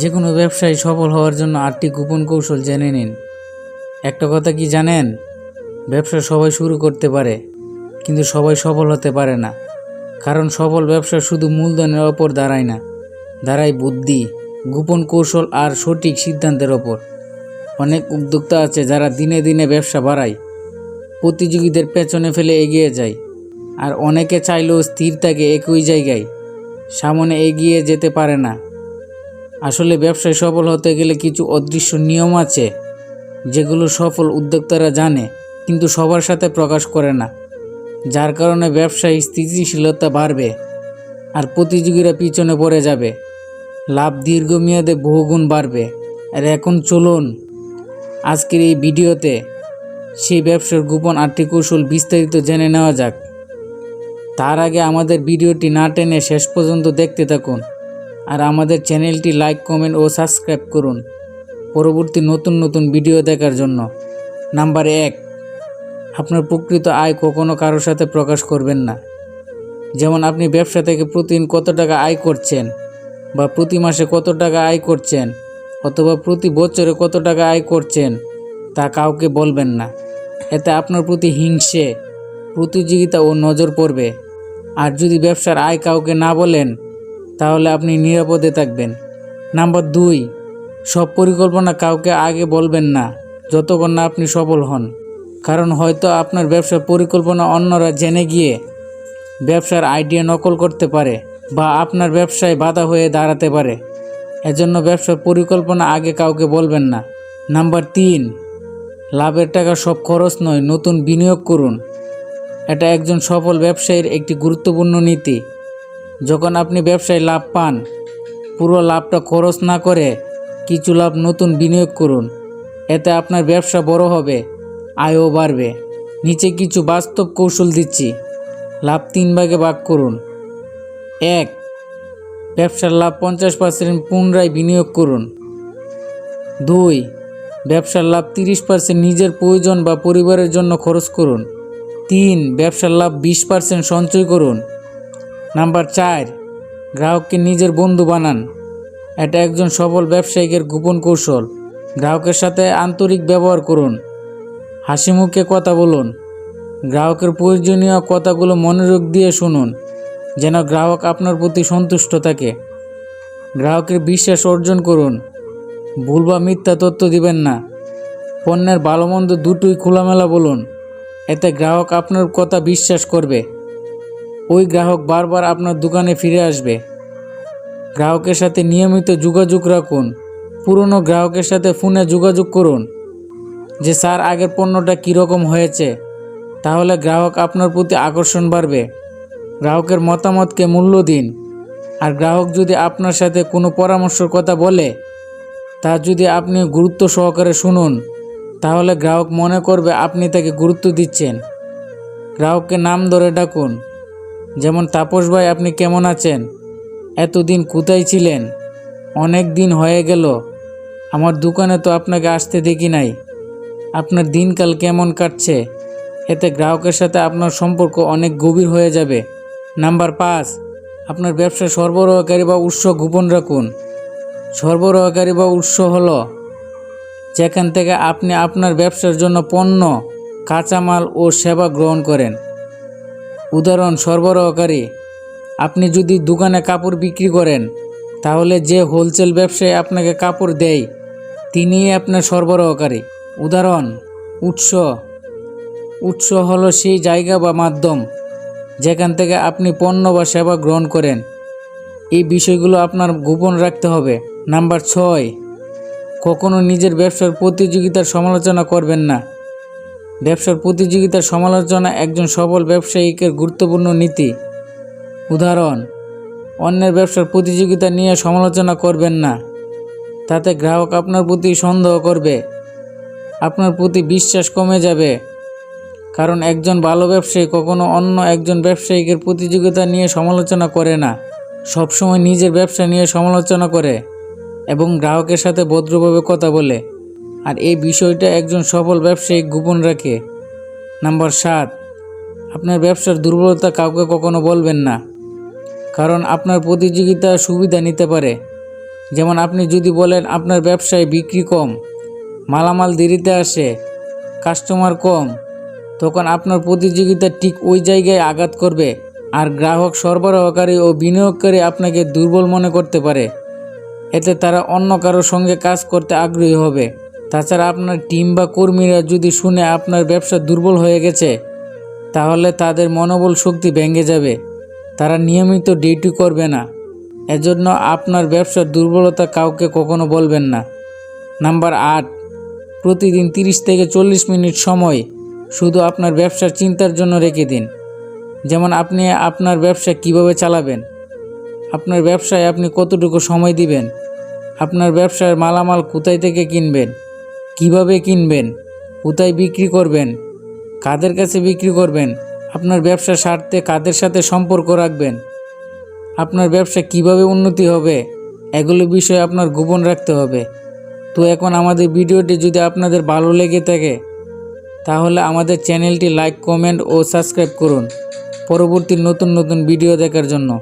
যে কোনো ব্যবসায় সফল হওয়ার জন্য আটটি গোপন কৌশল জেনে নিন। একটা কথা কি জানেন? ব্যবসা সবাই শুরু করতে পারে, কিন্তু সবাই সফল হতে পারে না। কারণ সফল ব্যবসা শুধু মূলধনের ওপর দাঁড়ায় না, দাঁড়ায় বুদ্ধি, গোপন কৌশল আর সঠিক সিদ্ধান্তের ওপর। অনেক উদ্যোক্তা আছে যারা দিনে দিনে ব্যবসা বাড়ায়, প্রতিযোগীদের পেছনে ফেলে এগিয়ে যায়, আর অনেকে চাইলেও স্থির থাকে একই জায়গায়, সামনে এগিয়ে যেতে পারে না। আসলে ব্যবসায় সফল হতে গেলে কিছু অদৃশ্য নিয়ম আছে, যেগুলো সফল উদ্যোক্তারা জানে, কিন্তু সবার সাথে প্রকাশ করে না। যার কারণে ব্যবসায় স্থিতিশীলতা বাড়বে আর প্রতিযোগীরা পিছনে পড়ে যাবে। লাভ দীর্ঘমেয়াদে বহুগুণ বাড়বে। আর এখন চলুন আজকের এই ভিডিওতে সেই ব্যবসার গোপন আটটি কৌশল বিস্তারিত জেনে নেওয়া যাক। তার আগে আমাদের ভিডিওটি না টেনে শেষ পর্যন্ত দেখতে থাকুন। আর আমাদের চ্যানেলটি লাইক, কমেন্ট ও সাবস্ক্রাইব করুন। পরবর্তী নতুন নতুন ভিডিও দেখার জন্য। নাম্বার এক, আপনার প্রকৃত আয় কখনো কারোর সাথে প্রকাশ করবেন না। যেমন আপনি ব্যবসা থেকে প্রতিদিন কত টাকা আয় করছেন, বা প্রতি মাসে কত টাকা আয় করছেন, অথবা প্রতি বছরে কত টাকা আয় করছেন, তা কাউকে বলবেন না। এতে আপনার প্রতি হিংসে, প্রতিযোগিতা ও নজর পড়বে। আর যদি ব্যবসার আয় কাউকে না বলেন তাহলে আপনি নিরাপদে থাকবেন। নাম্বার দুই, সব পরিকল্পনা কাউকে আগে বলবেন না, যতক্ষণ না আপনি সফল হন। কারণ হয়তো আপনার ব্যবসার পরিকল্পনা অন্যরা জেনে গিয়ে ব্যবসার আইডিয়া নকল করতে পারে বা আপনার ব্যবসায় বাধা হয়ে দাঁড়াতে পারে। এজন্য ব্যবসার পরিকল্পনা আগে কাউকে বলবেন না। নাম্বার তিন, লাভের টাকা সব খরচ নয়, নতুন বিনিয়োগ করুন। এটা একজন সফল ব্যবসায়ীর একটি গুরুত্বপূর্ণ নীতি। যখন আপনি ব্যবসায় লাভ পান, পুরো লাভটা খরচ না করে কিছু লাভ নতুন বিনিয়োগ করুন। এতে আপনার ব্যবসা বড় হবে, আয়ও বাড়বে। নিচে কিছু বাস্তব কৌশল দিচ্ছি। লাভ তিন ভাগে ভাগ করুন। এক, ব্যবসার লাভ পঞ্চাশ পার্সেন্ট পুনরায় বিনিয়োগ করুন। দুই, ব্যবসার লাভ তিরিশ পার্সেন্ট নিজের প্রয়োজন বা পরিবারের জন্য খরচ করুন। তিন, ব্যবসার লাভ বিশ পার্সেন্ট সঞ্চয় করুন। নাম্বার চার, গ্রাহককে নিজের বন্ধু বানান। এটা একজন সফল ব্যবসায়িকের গোপন কৌশল। গ্রাহকের সাথে আন্তরিক ব্যবহার করুন। হাসি মুখে কথা বলুন। গ্রাহকের প্রয়োজনীয় কথাগুলো মনোযোগ দিয়ে শুনুন, যেন গ্রাহক আপনার প্রতি সন্তুষ্ট থাকে। গ্রাহকের বিশ্বাস অর্জন করুন। ভুল বা মিথ্যা তথ্য দিবেন না। পণ্যের ভালো মন্দ দুটোই খোলামেলা বলুন। এতে গ্রাহক আপনার কথা বিশ্বাস করবে। ওই গ্রাহক বারবার আপনার দোকানে ফিরে আসবে। গ্রাহকের সাথে নিয়মিত যোগাযোগ রাখুন। পুরনো গ্রাহকের সাথে ফোনে যোগাযোগ করুন। যে, স্যার, আগের পণ্যটা কীরকম হয়েছে? তাহলে গ্রাহক আপনার প্রতি আকর্ষণ বাড়বে। গ্রাহকের মতামতকে মূল্য দিন। আর গ্রাহক যদি আপনার সাথে কোনো পরামর্শের কথা বলে, তা যদি আপনি গুরুত্ব সহকারে শুনুন, তাহলে গ্রাহক মনে করবে আপনি তাকে গুরুত্ব দিচ্ছেন। গ্রাহককে নাম ধরে ডাকুন। যেমন তাপস ভাই, আপনি কেমন আছেন? এতদিন কোথায় ছিলেন? অনেক দিন হয়ে গেল। আমার দোকানে তো আপনাকে আসতে দেখি নাই। আপনার দিনকাল কেমন কাটছে? এতে গ্রাহকের সাথে আপনার সম্পর্ক অনেক গভীর হয়ে যাবে। নাম্বার পাঁচ, আপনার ব্যবসা সরবরাহকারী বা উৎস গোপন রাখুন। সরবরাহকারী বা উৎস হলো, যেখান থেকে আপনি আপনার ব্যবসার জন্য পণ্য, কাঁচামাল ও সেবা গ্রহণ করেন। উদাহরণ সরবরাহকারী, আপনি যদি দোকানে কাপড় বিক্রি করেন, তাহলে যে হোলসেল ব্যবসায়ী আপনাকে কাপড় দেয়, তিনিই আপনার সরবরাহকারী। উদাহরণ, উৎস। উৎস হলো সেই জায়গা বা মাধ্যম যেখান থেকে আপনি পণ্য বা সেবা গ্রহণ করেন। এই বিষয়গুলো আপনার গোপন রাখতে হবে। নাম্বার ছয়, কখনো নিজের ব্যবসার প্রতিযোগিতার সমালোচনা করবেন না। ব্যবসার প্রতিযোগিতার সমালোচনা একজন সফল ব্যবসায়িকের গুরুত্বপূর্ণ নীতি। উদাহরণ, অন্যের ব্যবসার প্রতিযোগিতা নিয়ে সমালোচনা করবেন না। তাতে গ্রাহক আপনার প্রতি সন্দেহ করবে। আপনার প্রতি বিশ্বাস কমে যাবে। কারণ একজন ভালো ব্যবসায়ী কখনো অন্য একজন ব্যবসায়িকের প্রতিযোগিতা নিয়ে সমালোচনা করে না। সবসময় নিজের ব্যবসা নিয়ে সমালোচনা করে এবং গ্রাহকের সাথে ভদ্রভাবে কথা বলে। আর এই বিষয়টা একজন সফল ব্যবসায়ী গোপন রাখে। নাম্বার সাত, আপনার ব্যবসার দুর্বলতা কাউকে কখনো বলবেন না, কারণ আপনার প্রতিযোগিতা সুবিধা নিতে পারে। যেমন আপনি যদি বলেন, আপনার ব্যবসায় বিক্রি কম, মালামাল দেরিতে আসে, কাস্টমার কম, তখন আপনার প্রতিযোগিতা ঠিক ওই জায়গায় আঘাত করবে আর গ্রাহক সরবরাহকারী ও বিনিয়োগকারী আপনাকে দুর্বল মনে করতে পারে। এতে তারা অন্য কারোর সঙ্গে কাজ করতে আগ্রহী হবে। তাছাড়া আপনার টিম বা কর্মীরা যদি শুনে আপনার ব্যবসা দুর্বল হয়ে গেছে, তাহলে তাদের মনোবল শক্তি ভেঙে যাবে। তারা নিয়মিত ডিউটি করবে না। এজন্য আপনার ব্যবসার দুর্বলতা কাউকে কখনো বলবেন না। নাম্বার আট, প্রতিদিন তিরিশ থেকে চল্লিশ মিনিট সময় শুধু আপনার ব্যবসার চিন্তার জন্য রেখে দিন। যেমন আপনি আপনার ব্যবসা কীভাবে চালাবেন, আপনার ব্যবসায় আপনি কতটুকু সময় দিবেন, আপনার ব্যবসার মালামাল কোথায় থেকে কিনবেন কীভাবে কিনবেন? কোথায় বিক্রি করবেন? কাদের কাছে বিক্রি করবেন? আপনার ব্যবসা স্বার্থে কাদের সাথে সম্পর্ক রাখবেন? আপনার ব্যবসা কীভাবে উন্নতি হবে? এগুলো বিষয়ে আপনার গোপন রাখতে হবে। তো এখন আমাদের ভিডিওটি যদি আপনাদের ভালো লেগে থাকে, তাহলে আমাদের চ্যানেলটি লাইক, কমেন্ট ও সাবস্ক্রাইব করুন। পরবর্তী নতুন নতুন ভিডিও দেখার জন্য।